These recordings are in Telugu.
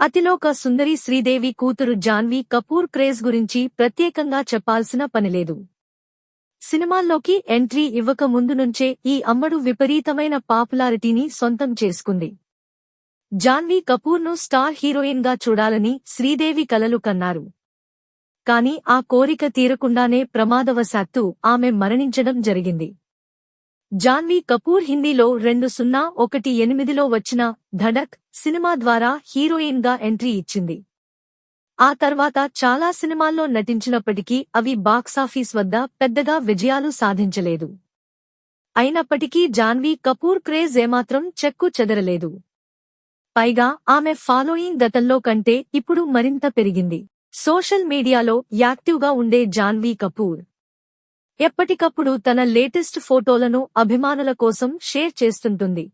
అతిలోక సుందరి శ్రీదేవి కూతురు జాన్వీ కపూర్ క్రేజ్ గురించి ప్రత్యేకంగా చెప్పాల్సిన పనిలేదు. సినిమాల్లోకి ఎంట్రీ ఇవ్వక ముందు నుంచే ఈ అమ్మడు విపరీతమైన పాపులారిటీని సొంతం చేసుకుంది. జాన్వీ కపూర్ను స్టార్ హీరోయిన్గా చూడాలని శ్రీదేవి కలలు కన్నారు. కాని ఆ కోరిక తీరకుండానే ప్రమాదవశాత్తు ఆమె మరణించడం జరిగింది. జాన్వీ కపూర్ హిందీలో రెండు సున్నా ఒకటి ఎనిమిదిలో వచ్చిన ధడక్ సినిమా ద్వారా హీరోయిన్గా ఎంట్రీ ఇచ్చింది. ఆ తర్వాత చాలా సినిమాల్లో నటించినప్పటికీ అవి బాక్సాఫీస్ వద్ద పెద్దగా విజయాలు సాధించలేదు. అయినప్పటికీ జాన్వీ కపూర్ క్రేజ్ ఏమాత్రం చెక్కు చెదరలేదు. పైగా ఆమె ఫాలోయింగ్ గతంలో కంటే ఇప్పుడు మరింత పెరిగింది. సోషల్ మీడియాలో యాక్టివ్గా ఉండే జాన్వీ కపూర్ ఎప్పటికప్పుడు తన లేటెస్ట్ ఫోటోలను అభిమానుల కోసం షేర్ చేస్తుంటుంది.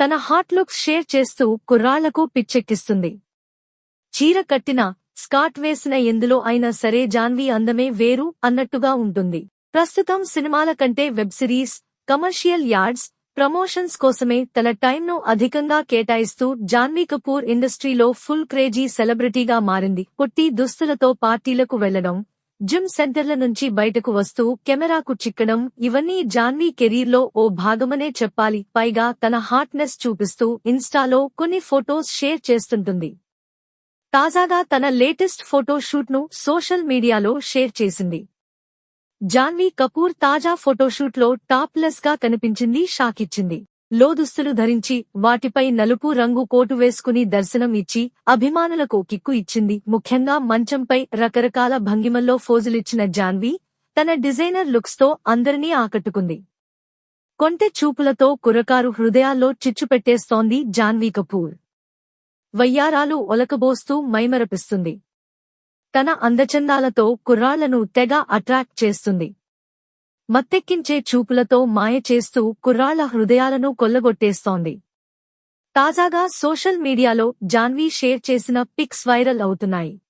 తన హాట్ లుక్స్ షేర్ చేస్తూ కుర్రాళ్ళకు పిచ్చెక్కిస్తుంది. చీర కట్టిన స్కాట్ వేసిన ఎందులో అయినా సరే జాన్వీ అందమే వేరు అన్నట్టుగా ఉంటుంది. ప్రస్తుతం సినిమాల కంటే web series commercial ads promotions కోసమే తన టైంను అధికంగా కేటాయిస్తూ జాన్వీ కపూర్ ఇండస్ట్రీలో ఫుల్ క్రేజీ సెలబ్రిటీగా మారింది. పొట్టి దుస్తులతో పార్టీలకు వెళ్ళడం జిమ్ సెంటర్ల నుంచి బయటకు వస్తూ కెమెరాకు చిక్కడం ఇవన్నీ జాన్వీ కెరీర్లో ఓ భాగమనే చెప్పాలి. పైగా తన హాట్నెస్ చూపిస్తూ ఇన్స్టాలో కొన్ని ఫొటోస్ షేర్ చేస్తుంటుంది. తాజాగా తన లేటెస్ట్ ఫోటో షూట్ను సోషల్ మీడియాలో షేర్ చేసింది. జాన్వీ కపూర్ తాజా ఫోటోషూట్లో టాప్లెస్గా కనిపించింది షాకిచ్చింది. లోదుస్తులు ధరించి వాటిపై నలుపు రంగు కోటు వేసుకుని దర్శనం ఇచ్చి అభిమానులకు కిక్కు ఇచ్చింది. ముఖ్యంగా మంచంపై రకరకాల భంగిమల్లో ఫోజులిచ్చిన జాన్వీ తన డిజైనర్ లుక్స్తో అందరినీ ఆకట్టుకుంది. కొంటె చూపులతో కురకారు హృదయాల్లో చిచ్చుపెట్టేస్తోంది జాన్వీ కపూర్. వయ్యారాలు ఒలకబోస్తూ మైమరపిస్తుంది. తన అందచందాలతో కుర్రాళ్ళను తెగ అట్రాక్ట్ చేస్తుంది. మత్తెక్కించే చూపులతో మాయ చేస్తూ కుర్రాళ్ళ హృదయాలను కొల్లగొట్టేస్తోంది. తాజాగా సోషల్ మీడియాలో జాన్వీ షేర్ చేసిన పిక్స్ వైరల్ అవుతున్నాయి.